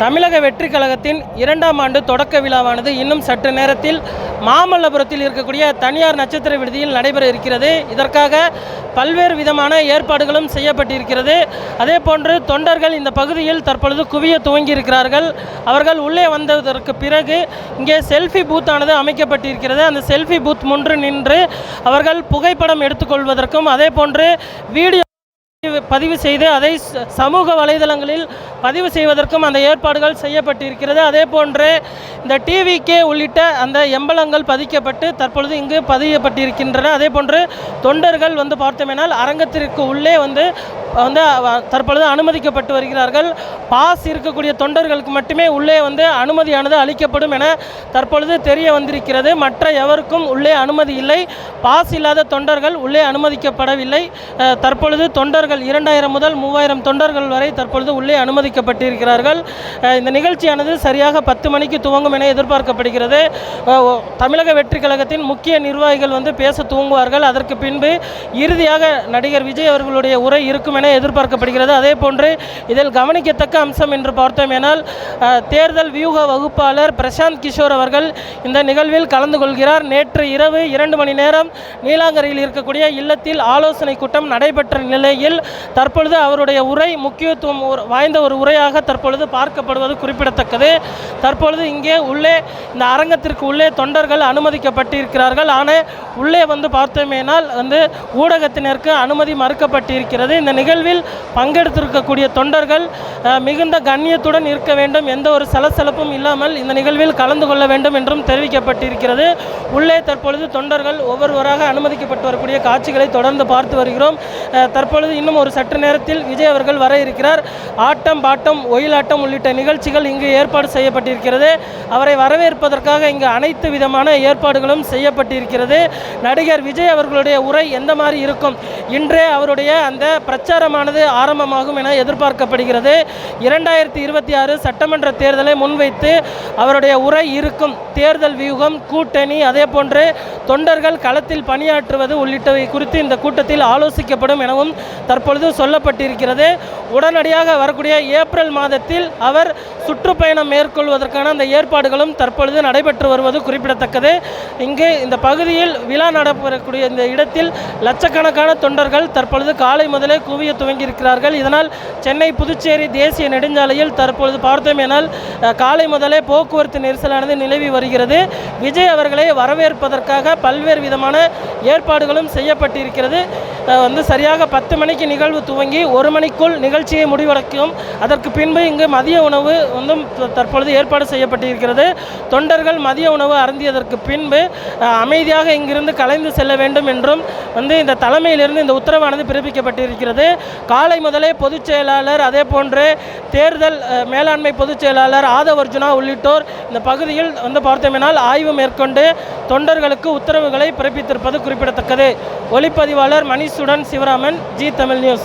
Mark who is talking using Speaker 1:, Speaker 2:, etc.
Speaker 1: தமிழக வெற்றி கழகத்தின் இரண்டாம் ஆண்டு தொடக்க விழாவானது இன்னும் சற்று நேரத்தில் மாமல்லபுரத்தில் இருக்கக்கூடிய தனியார் நட்சத்திர விடுதியில் நடைபெற இருக்கிறது. இதற்காக பல்வேறு விதமான ஏற்பாடுகளும் செய்யப்பட்டிருக்கிறது. அதே போன்று தொண்டர்கள் இந்த பகுதியில் தற்பொழுது குவிய துவங்கியிருக்கிறார்கள். அவர்கள் உள்ளே வந்ததற்கு பிறகு இங்கே செல்ஃபி பூத்தானது அமைக்கப்பட்டிருக்கிறது. அந்த செல்ஃபி பூத் முன்று நின்று அவர்கள் புகைப்படம் எடுத்துக்கொள்வதற்கும் அதே போன்று வீடியோ பதிவு செய்து அதை ச- சமூக வலைதளங்களில் பதிவு செய்வதற்கும் அந்த ஏற்பாடுகள் செய்யப்பட்டிருக்கிறது. அதே போன்று இந்த டிவிகே உள்ளிட்ட அந்த எம்பலங்கள் பதிக்கப்பட்டு தற்பொழுது இங்கு பதியப்பட்டிருக்கின்றன. அதே போன்று தொண்டர்கள் வந்து பார்த்தோமேனால் அரங்கத்திற்கு உள்ளே வந்து வந்து தற்பொழுது அனுமதிக்கப்பட்டு வருகிறார்கள். பாஸ் இருக்கக்கூடிய தொண்டர்களுக்கு மட்டுமே உள்ளே வந்து அனுமதியானது அளிக்கப்படும் என தற்பொழுது தெரிய வந்திருக்கிறது. மற்ற எவருக்கும் உள்ளே அனுமதி இல்லை. பாஸ் இல்லாத தொண்டர்கள் உள்ளே அனுமதிக்கப்படவில்லை. தற்பொழுது தொண்டர்கள் இரண்டாயிரம் முதல் மூவாயிரம் தொண்டர்கள் வரை தற்பொழுது உள்ளே அனுமதிக்கப்பட்டிருக்கிறார்கள். இந்த நிகழ்ச்சியானது சரியாக பத்து மணிக்கு துவங்கும் என எதிர்பார்க்கப்படுகிறது. தமிழக வெற்றி கழகத்தின் முக்கிய நிர்வாகிகள் வந்து பேச துவங்குவார்கள். அதற்கு பின்பு இறுதியாக நடிகர் விஜய் அவர்களுடைய உரை இருக்கும் என எதிர்பார்க்கப்படுகிறது. அதே போன்று இதில் கவனிக்கத்தக்க அம்சம் என்று பார்த்தோம் எனால் தேர்தல் வியூக வகுப்பாளர் பிரசாந்த் கிஷோர் அவர்கள் இந்த நிகழ்வில் கலந்து கொள்கிறார். நேற்று இரவு இரண்டு மணி நேரம் நீலாங்கரையில் இருக்கக்கூடிய இல்லத்தில் ஆலோசனை கூட்டம் நடைபெற்ற நிலையில் தற்பொழுது அவருடைய உரை முக்கியத்துவம் வாய்ந்த ஒரு உரையாக தற்பொழுது பார்க்கப்படுவது குறிப்பிடத்தக்கது. தற்பொழுது இங்கே உள்ளே இந்த அரங்கத்திற்கு உள்ளே தொண்டர்கள் அனுமதிக்கப்பட்டிருக்கிறார்கள். ஆனால் உள்ளே வந்து பார்த்தோமேனால் வந்து ஊடகத்தினருக்கு அனுமதி மறுக்கப்பட்டிருக்கிறது. இந்த நிகழ்வில் பங்கெடுத்திருக்கக்கூடிய தொண்டர்கள் மிகுந்த கண்ணியத்துடன் இருக்க வேண்டும். எந்த ஒரு சலசலப்பும் இல்லாமல் இந்த நிகழ்வில் கலந்து கொள்ள வேண்டும் என்றும் தெரிவிக்கப்பட்டிருக்கிறது. உள்ளே தற்பொழுது தொண்டர்கள் ஒவ்வொருவராக அனுமதிக்கப்பட்டு வரக்கூடிய காட்சிகளை தொடர்ந்து பார்த்து வருகிறோம். தற்பொழுது இன்னும் ஒரு சற்று நேரத்தில் விஜய் அவர்கள் வர இருக்கிறார். ஆட்டம் பாட்டம் ஒயிலாட்டம் உள்ளிட்ட நிகழ்ச்சிகள் இங்கு ஏற்பாடு செய்யப்பட்டிருக்கிறது. அவரை வரவேற்பதற்காக இங்கு அனைத்து விதமான ஏற்பாடுகளும் செய்யப்பட்டிருக்கிறது. நடிகர் விஜய் அவர்களுடைய உரை எந்த மாதிரி இருக்கும்? இன்றே அவருடைய அந்த பிரச்சாரமானது ஆரம்பமாகும் என எதிர்பார்க்கப்படுகிறது. இரண்டாயிரத்தி இருபத்தி ஆறு சட்டமன்ற தேர்தலை முன்வைத்து அவருடைய உரை இருக்கும். தேர்தல் வியூகம் கூட்டணி அதே போன்று தொண்டர்கள் களத்தில் பணியாற்றுவது உள்ளிட்டவை குறித்து இந்த கூட்டத்தில் ஆலோசிக்கப்படும் எனவும் தற்பொழுது சொல்லப்பட்டிருக்கிறது. உடனடியாக வரக்கூடிய ஏப்ரல் மாதத்தில் அவர் சுற்றுப்பயணம் மேற்கொள்வதற்கான அந்த ஏற்பாடுகளும் தற்பொழுது நடைபெற்று வருவது குறிப்பிடத்தக்கது. இங்கு இந்த பகுதியில் விழா நடைபெறக்கூடிய இந்த இடத்தில் லட்சக்கணக்கான தொண்டர்கள் தற்பொழுது காலை முதலே குவிய துவங்கியிருக்கிறார்கள். இதனால் சென்னை புதுச்சேரி தேசிய நெடுஞ்சாலையில் தற்பொழுது பார்த்தோமேனால் காலை முதலே போக்குவரத்து நெரிசலானது நிலவி வருகிறது. விஜய் அவர்களை வரவேற்பதற்காக பல்வேறு விதமான ஏற்பாடுகளும் செய்யப்பட்டிருக்கிறது. வந்து சரியாக பத்து மணிக்கு நிகழ்வு துவங்கி ஒரு மணிக்குள் நிகழ்ச்சியை முடிவடைக்கும். அதற்கு பின்பு இங்கு மதிய உணவு வந்து தற்பொழுது ஏற்பாடு செய்யப்பட்டிருக்கிறது. தொண்டர்கள் மதிய உணவு அருந்தியதற்கு பின்பு அமைதியாக இங்கிருந்து கலைந்து செல்ல வேண்டும் என்றும் வந்து இந்த தலைமையிலிருந்து இந்த உத்தரவானது பிறப்பிக்கப்பட்டிருக்கிறது. காலை முதலே பொதுச் செயலாளர் அதே போன்று தேர்தல் மேலாண்மை பொதுச் செயலாளர் ஆதவர்ஜுனா உள்ளிட்டோர் இந்த பகுதியில் வந்து பார்த்தோமேனால் ஆய்வு மேற்கொண்டு தொண்டர்களுக்கு உத்தரவுகளை பிறப்பித்திருப்பது குறிப்பிடத்தக்கது. ஒளிப்பதிவாளர் நியூஸுடன் சிவராமன் ஜி தமிழ் நியூஸ்.